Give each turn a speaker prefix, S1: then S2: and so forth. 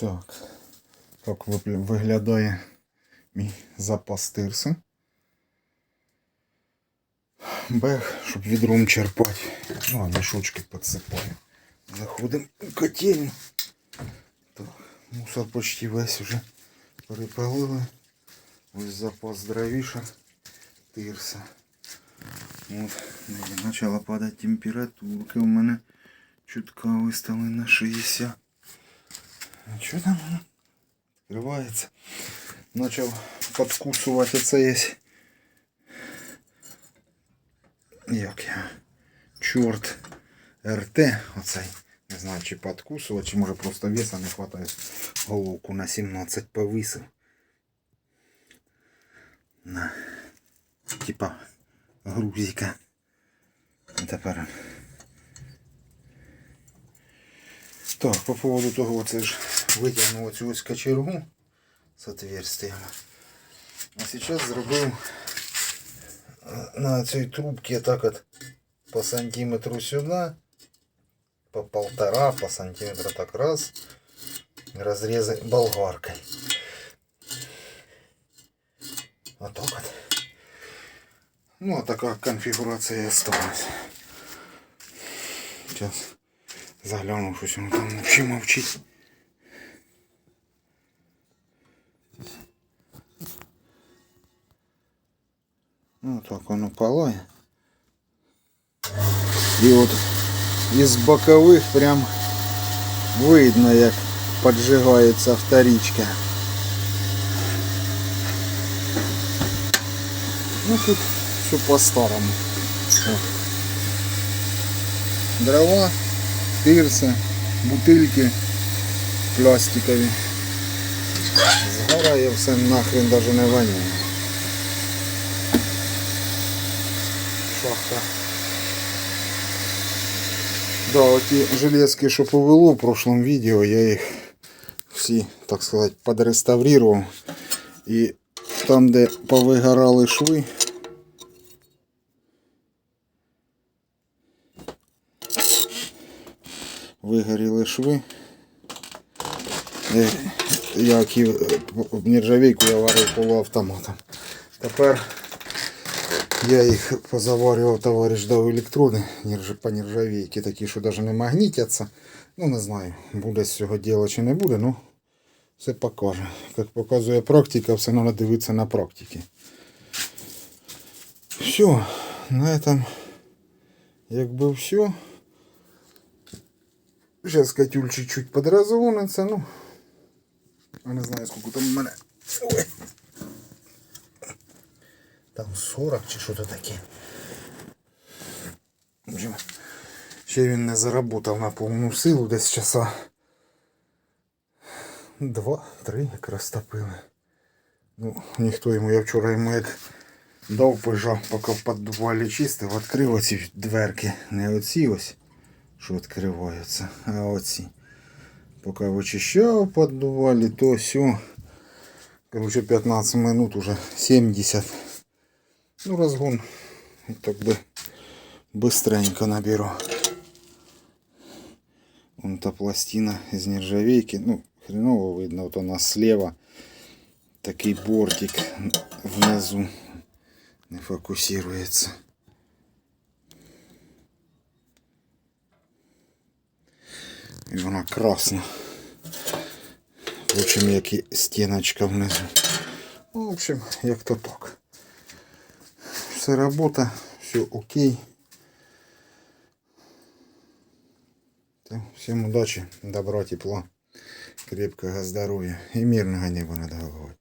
S1: Так. Так виглядає мій запас тирси. Бег, щоб відром черпати. Ну, а мішочки підсипаю. Заходимо у котельню. Так, мусор почти весь уже перепалили. Ось запас дровішок. Тирса. От, почала падати температурка. У мене чутка вистали на 60. Що там? воно? Відкривається. Почав підкусувати це є. Як я? Чорт РТ оцей. Не знаю, чи підкусувати, чи може просто веса не хватає. Головку на 17 повисив. На. Типа грузика. Тепер. Так, по поводу того, оце ж витягнув оцю ось кочергу з отверстиями. А зараз зробив на цій трубці так от по сантиметру сюди, по полтора, по сантиметру так раз, разрезы болгаркой. Вот так вот. Ну, а такая конфигурация и осталась. Сейчас загляну, что там вообще молчит. Ну, так воно палає. І от із бокових прям видно, як поджигається вторичка. Ну тут все по-старому. Дрова, тирса, бутильки пластикові. Згорає все нахрен даже не воняє. Шахта. Да, оті железки, що повело в прошлом відео, я їх всі, так сказати, подреставрував. І там, де повигорали шви, вигоріли шви. Е, Як і в нержавійку я варив полуавтоматом. Тепер я їх позаварював, товариш дав електроди по нержавійки, такі, що навіть не магнітяться. Ну не знаю, буде з цього діла чи не буде, ну все покаже. Як показує практика, все треба дивитися на практиці. Все, на этом якби все. Сейчас котюль чуть-чуть подразгонится, ну. Я не знаю, сколько там у мене. Ой. Там 40 чи що то таке. Ще він не заработав на повну силу, десь часа. Два-три якраз топили. Ну, ніхто йому, я вчора йому як дав пижа, поки в підвалі чистив, відкрив оці дверки. Не оці ось, що відкриваються, а оці. Поки вичищав підвалі, то все. Короче, 15 минут уже 70. Ну, разгон так бы быстренько наберу. Вон та пластина из нержавейки. Ну, хреново видно. Вот у нас слева такий бортик внизу не фокусируется. І вона красна. Впрочем, як і стіночка внизу. Ну, в общем, як то так. Все робота, все окей. Всем удачи, добра, тепла, крепкого здоровья и мирного неба над головой.